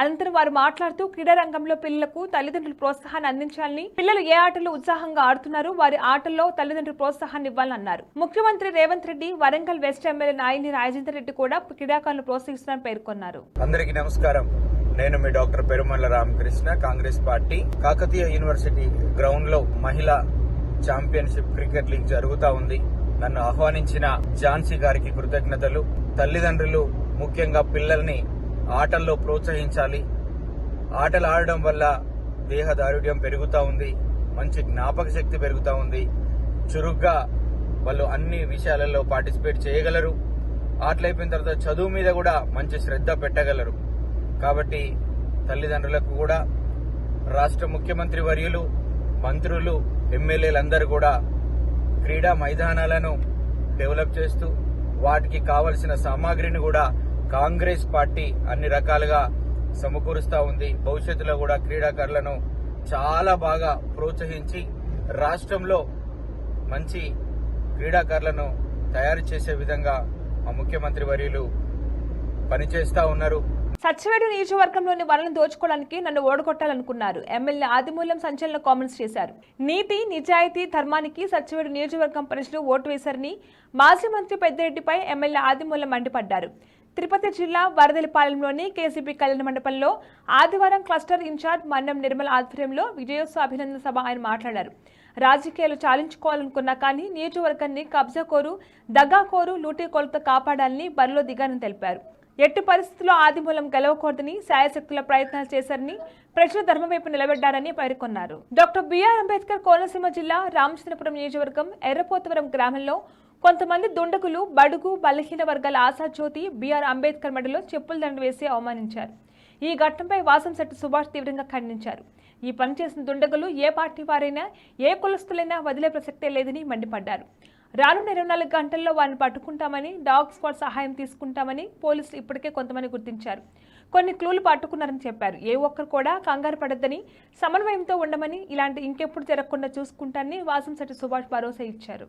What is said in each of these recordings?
అనంతరం వారు మాట్లాడుతూ క్రీడారంగంలో పిల్లలకు తల్లిదండ్రులు ప్రోత్సాహాన్ని అందించాలని పిల్లలు ఏ ఆటలు ఉత్సాహంగా ఆడుతున్నారో వారి ఆటల్లో తల్లిదండ్రులు ప్రోత్సాహాన్ని ఇవ్వాలని అన్నారు ముఖ్యమంత్రి రేవంత్ రెడ్డి వరంగల్ వెస్ట్ ఎమ్మెల్యే నాయని రాజేందర్ రెడ్డి కూడా క్రీడాకారులను ప్రోత్సహిస్తున్నారని పేర్కొన్నారు. అందరికీ నమస్కారం. నేను మీ doctor Perumalla Ramakrishna Congress party Kakatiya university గ్రౌండ్లో మహిళా ఛాంపియన్షిప్ క్రికెట్ లీగ్ జరుగుతా ఉంది. నన్ను ఆహ్వానించిన ఝాన్సీ గారికి కృతజ్ఞతలు. తల్లిదండ్రులు ముఖ్యంగా పిల్లల్ని ఆటల్లో ప్రోత్సహించాలి. ఆటలు ఆడడం వల్ల దేహదారుఢ్యం పెరుగుతూ ఉంది. మంచి జ్ఞాపక శక్తి పెరుగుతూ ఉంది. చురుగ్గా వాళ్ళు అన్ని విషయాలలో పార్టిసిపేట్ చేయగలరు. ఆటలు అయిపోయిన తర్వాత చదువు మీద కూడా మంచి శ్రద్ధ పెట్టగలరు. కాబట్టి తల్లిదండ్రులకు కూడా రాష్ట్ర ముఖ్యమంత్రి వర్యులు మంత్రులు ఎమ్మెల్యేలందరూ కూడా క్రీడా మైదానాలను డెవలప్ చేస్తూ వాటికి కావలసిన సామాగ్రిని కూడా కాంగ్రెస్ పార్టీ అన్ని రకాలుగా సమకూరుస్తా ఉంది. భవిష్యత్తులో కూడా క్రీడాకారులను చాలా బాగా ప్రోత్సహించి రాష్ట్రంలో మంచి క్రీడాకారులను తయారు చేసే విధంగా మా ముఖ్యమంత్రి వర్యులు పనిచేస్తా ఉన్నారు. సచ్చివేడు నియోజకవర్గంలోని వనలను దోచుకోవడానికి నన్ను ఓడగొట్టాలనుకున్నారు. ఎమ్మెల్యే ఆదిమూలం సంచలన కామెంట్స్ చేశారు. నీతి నిజాయితీ ధర్మానికి సచ్చివేడు నియోజకవర్గం ప్రజలు ఓటు వేశారని మాజీ మంత్రి పెద్దిరెడ్డిపై ఎమ్మెల్యే ఆదిమూలం మండిపడ్డారు. తిరుపతి జిల్లా వరదలిపాలెంలోని కేసీపీ కళ్యాణ మండపంలో ఆదివారం క్లస్టర్ ఇన్ఛార్జ్ మన్నం నిర్మల ఆధ్వర్యంలో విజయోత్సవ అభినందన సభ ఆయన మాట్లాడారు. రాజకీయాలు చాలించుకోవాలనుకున్నా కానీ నియోజకవర్గాన్ని కబ్జాకోరు దగాకోరు లూటీకోలతో కాపాడాలని బరిలో దిగారని తెలిపారు. ఎట్టి పరిస్థితుల్లో ఆదిమూలం గెలవకూడదని శాయశక్తుల ప్రయత్నాలు చేశారని ప్రజల ధర్మం వైపు నిలబడ్డారని పేర్కొన్నారు. డాక్టర్ బిఆర్ అంబేద్కర్ కోనసీమ జిల్లా రామచంద్రపురం నియోజకవర్గం ఎర్రపోతవరం గ్రామంలో కొంతమంది దుండగులు బడుగు బలహీన వర్గాల ఆశాజ్యోతి బిఆర్ అంబేద్కర్ మెడలో చెప్పుల దండ వేసి అవమానించారు. ఈ ఘటనపై వాసంశెట్టి సుభాష్ తీవ్రంగా ఖండించారు. ఈ పని చేసిన దుండగులు ఏ పార్టీ వారైనా ఏ కులస్తులైనా వదిలే ప్రసక్తే లేదని మండిపడ్డారు. రానున్న ఇరవై నాలుగు గంటల్లో వారిని పట్టుకుంటామని డాగ్ స్క్వాడ్ సహాయం తీసుకుంటామని పోలీసులు ఇప్పటికే కొంతమంది గుర్తించారు. కొన్ని క్లూలు పట్టుకున్నారని చెప్పారు. ఏ ఒక్కరు కూడా కంగారు పడద్దని సమన్వయంతో ఉండమని ఇలాంటి ఇంకెప్పుడు జరగకుండా చూసుకుంటానని వాసంశెట్టి సుభాష్ భరోసా ఇచ్చారు.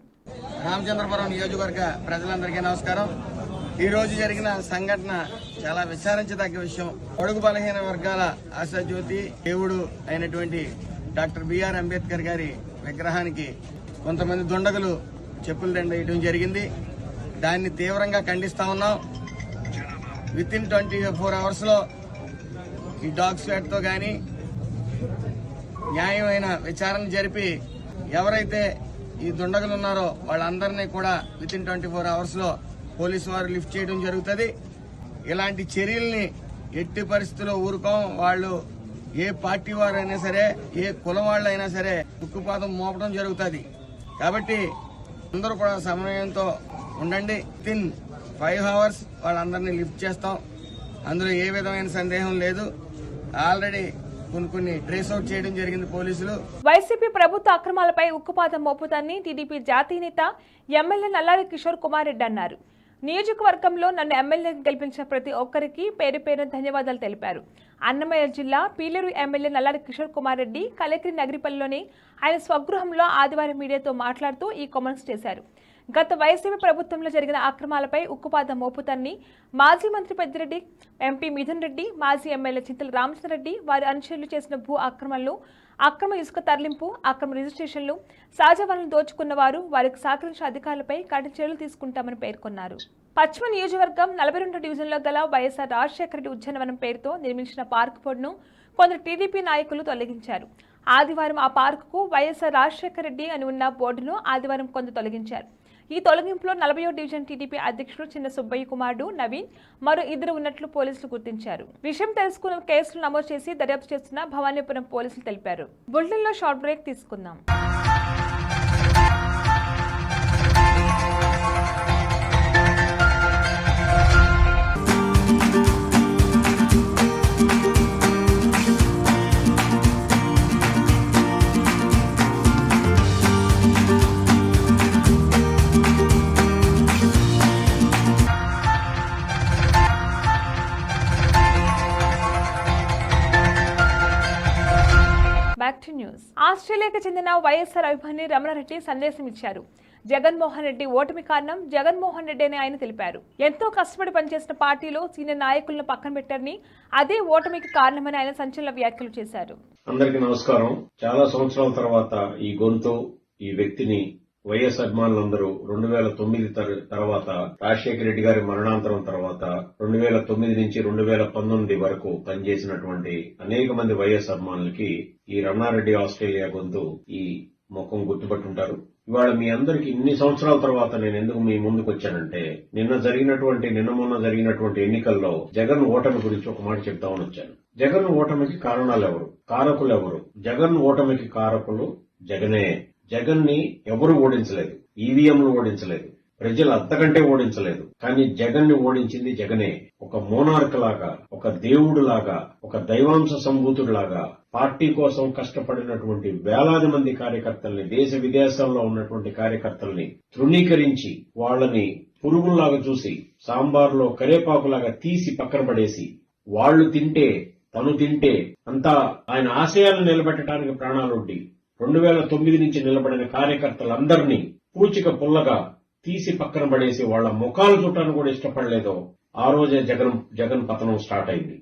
రామచంద్రపురం నియోజకవర్గ ప్రజలందరికీ నమస్కారం. ఈ రోజు జరిగిన సంఘటన చాలా విచారించదగ్గ విషయం. అడుగు బలహీన వర్గాల ఆశాజ్యోతి దేవుడు అయినటువంటి డాక్టర్ బిఆర్ అంబేద్కర్ గారి విగ్రహానికి కొంతమంది దుండగులు చెప్పులు దండ వేయడం జరిగింది. దాన్ని తీవ్రంగా ఖండిస్తా ఉన్నాం. విత్ ఇన్ ట్వంటీ ఫోర్ అవర్స్లో ఈ డాగ్ స్వాట్తో కానీ న్యాయమైన విచారణ జరిపి ఎవరైతే ఈ దుండగులు ఉన్నారో వాళ్ళందరినీ కూడా విత్ ఇన్ ట్వంటీ ఫోర్ అవర్స్లో పోలీసు వారు లిఫ్ట్ చేయడం జరుగుతుంది. ఇలాంటి చర్యల్ని ఎట్టి పరిస్థితుల్లో ఊరుకోం. వాళ్ళు ఏ పార్టీ వారైనా సరే ఏ కులం వాళ్ళైనా సరే ఉక్కుపాదం మోపడం జరుగుతుంది. కాబట్టి అందరూ కూడా సమన్వయంతో ఉండండి. తిన్ ఫైవ్ అవర్స్ వాళ్ళందరినీ లిఫ్ట్ చేస్తాం. అందులో ఏ విధమైన సందేహం లేదు. ఆల్రెడీ జరిగింది వైసీపీ ప్రభుత్వ అక్రమాలపై ఉక్కుపాదం మోపుతాన్ని టీడీపీ జాతీయ నేత ఎమ్మెల్యే నల్లారి కిషోర్ కుమార్ రెడ్డి అన్నారు. నియోజకవర్గంలో నన్ను ఎమ్మెల్యే గెలిపించిన ప్రతి ఒక్కరికి పేరు పేరు ధన్యవాదాలు తెలిపారు. అన్నమయ్య జిల్లా పీలేరు ఎమ్మెల్యే నల్లారి కిషోర్ కుమార్ రెడ్డి కలెక్టరీ నగరిపల్లిలోని ఆయన స్వగృహంలో ఆదివారం మీడియాతో మాట్లాడుతూ ఈ కామెంట్స్ చేశారు. గత వైసీపీ ప్రభుత్వంలో జరిగిన అక్రమాలపై ఉక్కుపాదం మోపుతాన్ని మాజీ మంత్రి పెద్దిరెడ్డి ఎంపీ మిథున్ రెడ్డి మాజీ ఎమ్మెల్యే చింతల రామచంద్రరెడ్డి వారి అనుచరులు చేసిన భూ ఆక్రమణలు అక్రమ ఇసుక తరలింపు అక్రమ రిజిస్ట్రేషన్లు సహజ వనరులు దోచుకున్న వారు వారికి సహకరించిన అధికారులపై కఠిన చర్యలు తీసుకుంటామని పేర్కొన్నారు. పశ్చిమ నియోజకవర్గం నలభై రెండు డివిజన్లో గల వైఎస్ఆర్ రాజశేఖర రెడ్డి ఉద్యానవనం పేరుతో నిర్మించిన పార్క్ బోర్డును కొందరు టీడీపీ నాయకులు తొలగించారు. ఆదివారం ఆ పార్కుకు వైఎస్ఆర్ రాజశేఖర రెడ్డి అని ఉన్న బోర్డును ఆదివారం కొందరు తొలగించారు. ఈ తొలగింపులో నలభై డివిజన్ టీడీపీ అధ్యక్షుడు చిన్న సుబ్బయ్య కుమారుడు నవీన్. మరో ఇద్దరు ఉన్నట్లు పోలీసులు గుర్తించారు. విషయం తెలుసుకున్న కేసులు నమోదు చేసి దర్యాప్తు చేస్తున్న భవానీపురం పోలీసులు తెలిపారు. బులెటిన్లో షార్ట్ బ్రేక్ తీసుకుందాం. న్యూస్. ఆస్ట్రేలియాకు చెందిన వైఎస్ఆర్ అభిమాని రమణారెడ్డి సందేశం ఇచ్చారు. జగన్మోహన్ రెడ్డి ఓటమి కారణం జగన్మోహన్ రెడ్డి అని ఆయన తెలిపారు. ఎంతో కష్టపడి పనిచేసిన పార్టీలో సీనియర్ నాయకులను పక్కన పెట్టారని అదే ఓటమికి కారణమని ఆయన సంచలన వ్యాఖ్యలు చేశారు. అందరికీ నమస్కారం. చాలా సంవత్సరాల తర్వాత ఈ గొంతు ఈ వ్యక్తిని వైఎస్ అభిమానులందరూ రెండు వేల తొమ్మిది తర్వాత రాజశేఖర రెడ్డి గారి మరణాంతరం తర్వాత రెండు వేల తొమ్మిది నుంచి రెండు వేల పంతొమ్మిది వరకు పనిచేసినటువంటి అనేక మంది వైఎస్ అభిమానులకి ఈ రమణారెడ్డి ఆస్ట్రేలియా గొంతు ఈ ముఖం గుర్తుపట్టుంటారు. ఇవాళ మీ అందరికి ఇన్ని సంవత్సరాల తర్వాత నేను ఎందుకు మీ ముందుకు వచ్చానంటే నిన్న జరిగినటువంటి నిన్న మొన్న జరిగినటువంటి ఎన్నికల్లో జగన్ ఓటమి గురించి ఒక మాట చెప్తామని వచ్చాను. జగన్ ఓటమికి కారణాలు ఎవరు కారకులు ఎవరు జగన్ ఓటమికి కారకులు జగనే. జగన్ని ఎవరు ఓడించలేదు ఈవీఎంలు ఓడించలేదు ప్రజలు అంతకంటే ఓడించలేదు. కానీ జగన్ని ఓడించింది జగనే. ఒక మోనార్క్ లాగా ఒక దేవుడు లాగా ఒక దైవాంశ సంభూతుడు లాగా పార్టీ కోసం కష్టపడినటువంటి వేలాది మంది కార్యకర్తల్ని దేశ విదేశాల్లో ఉన్నటువంటి కార్యకర్తల్ని తృణీకరించి వాళ్ళని పురుగుల్లాగా చూసి సాంబార్లో కరేపాకులాగా తీసి పక్కన పడేసి వాళ్ళు తింటే తను తింటే అంతా ఆయన ఆశయాలను నిలబెట్టడానికి ప్రాణాలుండి రెండు వేల తొమ్మిది నుంచి నిలబడిన కార్యకర్తలందరినీ పూచిక పుల్లగా తీసి పక్కన పడేసి వాళ్ళ ముఖాలు చుట్టాను కూడా ఇష్టపడలేదో. ఆ రోజే జగన్ జగన్ పతనం స్టార్ట్ అయింది.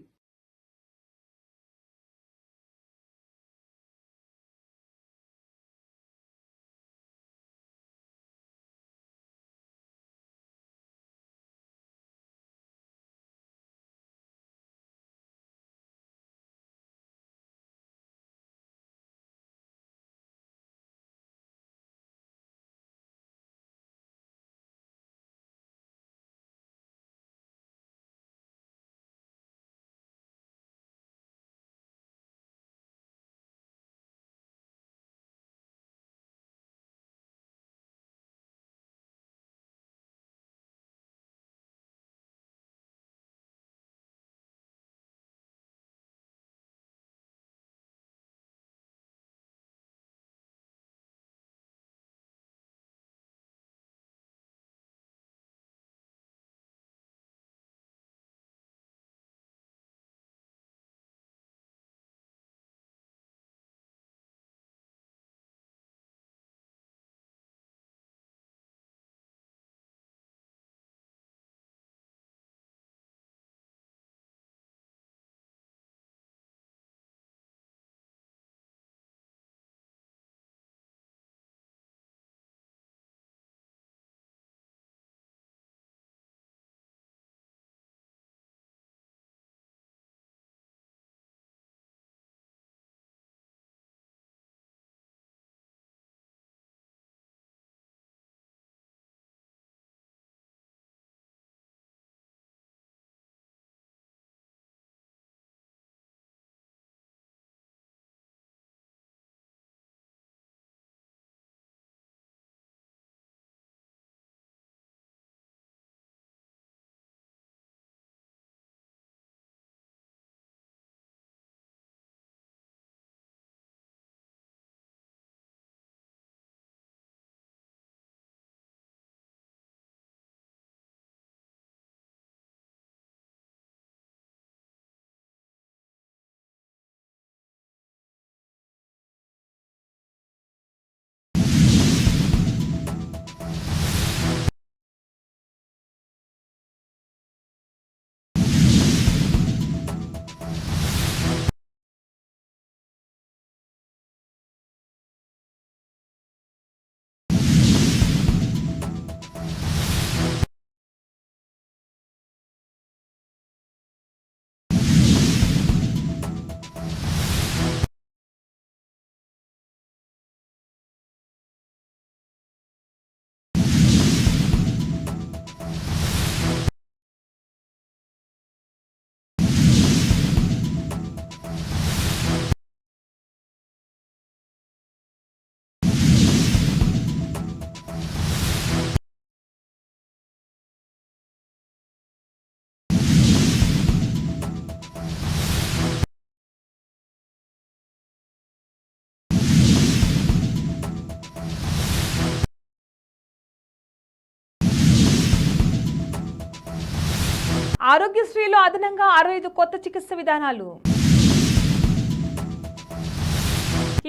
ఆరోగ్యశ్రీలో అదనంగా అరవై ఐదు కొత్త చికిత్స విధానాలు.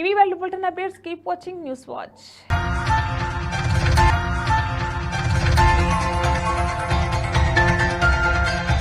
ఇవి వాళ్ళు bulletin updates. Keep watching news watch.